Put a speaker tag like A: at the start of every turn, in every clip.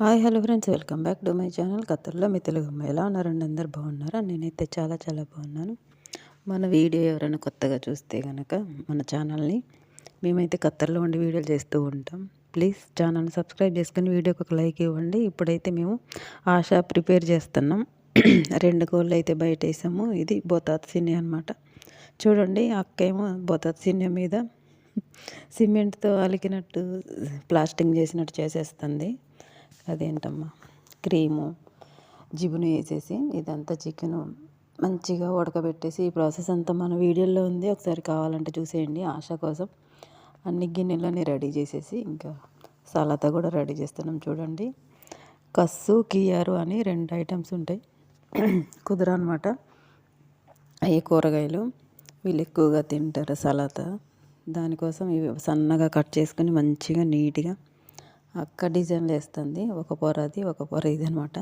A: Hi hello friends. Welcome back to my channel. కత్తర్లో మీ తెలుగు అమ్మాయి ఎలా ఉన్నారండి? అందరు బాగున్నారా? నేనైతే చాలా చాలా బాగున్నాను. మన వీడియో ఎవరైనా కొత్తగా చూస్తే కనుక మన ఛానల్ని మేమైతే కత్తర్లో ఉండి వీడియోలు చేస్తూ ఉంటాం. ప్లీజ్ ఛానల్ని సబ్స్క్రైబ్ చేసుకుని వీడియోకి ఒక లైక్ ఇవ్వండి. ఇప్పుడైతే మేము ఆశ ప్రిపేర్ చేస్తున్నాం. రెండు కోళ్ళు అయితే బయట వేసాము. ఇది బోతాత్ సిన్ని అనమాట చూడండి అక్క ఏమో బోతాత్ సిన్ని మీద సిమెంట్తో అలికినట్టు ప్లాస్టింగ్ చేసినట్టు చేసేస్తుంది. అదేంటమ్మా? క్రీము జిబును వేసేసి ఇదంతా చికెను మంచిగా ఉడకబెట్టేసి ఈ ప్రాసెస్ అంతా మన వీడియోలో ఉంది. ఒకసారి కావాలంటే చూసేయండి. ఆశ కోసం అన్ని గిన్నెలని రెడీ చేసేసి ఇంకా సలాతా కూడా రెడీ చేస్తున్నాం చూడండి. కస్సు కియారు అని రెండు ఐటమ్స్ ఉంటాయి. కుదర అనమాట అవి కూరగాయలు వీళ్ళు ఎక్కువగా తింటారు సలాతా. దానికోసం ఇవి సన్నగా కట్ చేసుకొని మంచిగా నీట్గా అక్క డిజైన్లు వేస్తుంది. ఒక పొర అది ఒక పొర ఇది అనమాట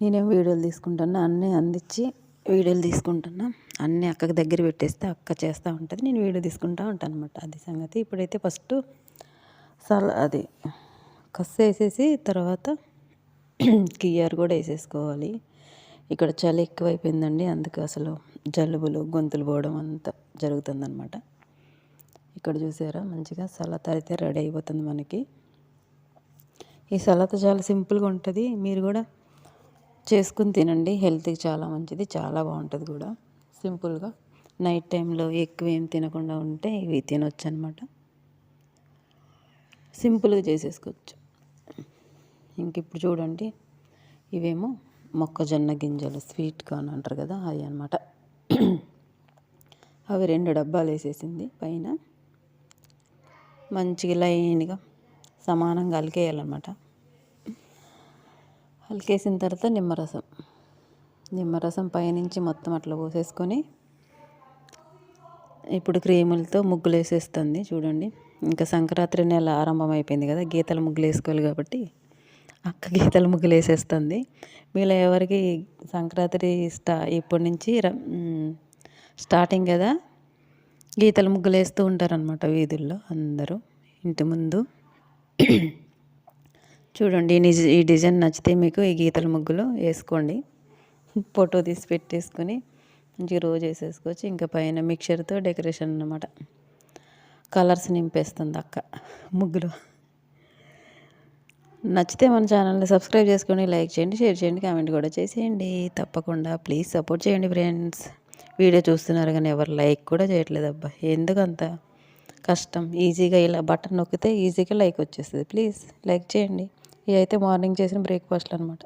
A: నేనేం వీడియోలు తీసుకుంటున్నా అన్నీ అందించి వీడియోలు తీసుకుంటున్నా. అన్నీ అక్కకి దగ్గర పెట్టేస్తే అక్క చేస్తూ ఉంటుంది. నేను వీడియో తీసుకుంటూ ఉంటాను అనమాట అది సంగతి. ఇప్పుడైతే ఫస్ట్ సల అది కస్సు వేసేసి తర్వాత కియర్ కూడా వేసేసుకోవాలి. ఇక్కడ చలి ఎక్కువైపోయిందండి. అందుకు అసలు జలుబులు గొంతులు పోవడం అంతా జరుగుతుందన్నమాట. ఇక్కడ చూసారా? మంచిగా సలత అయితే రెడీ అయిపోతుంది మనకి. ఈ సలాత చాలా సింపుల్గా ఉంటుంది. మీరు కూడా చేసుకుని తినండి. హెల్త్కి చాలా మంచిది. చాలా బాగుంటుంది కూడా. సింపుల్గా. నైట్ టైంలో ఎక్కువ ఏం తినకుండా ఉంటే ఇవి తినొచ్చు అనమాట సింపుల్గా చేసేసుకోవచ్చు. ఇంక ఇప్పుడు చూడండి. ఇవేమో మొక్కజొన్న గింజలు స్వీట్ కార్న్ అంటారు కదా అవి అనమాట. అవి రెండు డబ్బాలు వేసేసింది. పైన మంచిగా లైన్గా సమానంగా అలికేయాలన్నమాట. అలికేసిన తర్వాత నిమ్మరసం. నిమ్మరసం పైనుంచి మొత్తం అట్లా పోసేసుకొని ఇప్పుడు క్రీములతో ముగ్గులు వేసేస్తుంది చూడండి. ఇంకా సంక్రాంతి నెల ఆరంభం అయిపోయింది కదా గీతల ముగ్గులు వేసుకోవాలి కాబట్టి అక్క గీతల ముగ్గులు వేసేస్తుంది మీలో ఎవరికి సంక్రాంతి స్టా ఇప్పటి నుంచి స్టార్టింగ్ కదా గీతల ముగ్గులు వేస్తూ ఉంటారనమాట వీధుల్లో అందరూ ఇంటి ముందు. చూడండి ఈ డిజైన్ నచ్చితే మీకు ఈ గీతల ముగ్గులు వేసుకోండి. ఫోటో తీసి పెట్టేసుకొని మంచిగా రోజు వేసేసుకోవచ్చు. ఇంకా పైన మిక్చర్తో డెకరేషన్ అనమాట కలర్స్ నింపేస్తుంది అక్క ముగ్గులు. నచ్చితే మన ఛానల్ని సబ్స్క్రైబ్ చేసుకొని లైక్ చేయండి షేర్ చేయండి కామెంట్ కూడా చేసేయండి. తప్పకుండా ప్లీజ్ సపోర్ట్ చేయండి ఫ్రెండ్స్. వీడియో చూస్తున్నారు కానీ ఎవరు లైక్ కూడా చేయట్లేదు అబ్బా. ఎందుకంత? కష్టం. ఈజీగా ఇలా బటన్ నొక్కితే ఈజీగా లైక్ వచ్చేస్తుంది. ప్లీజ్ లైక్ చేయండి. ఇవి అయితే మార్నింగ్ చేసిన బ్రేక్ఫాస్ట్లు అనమాట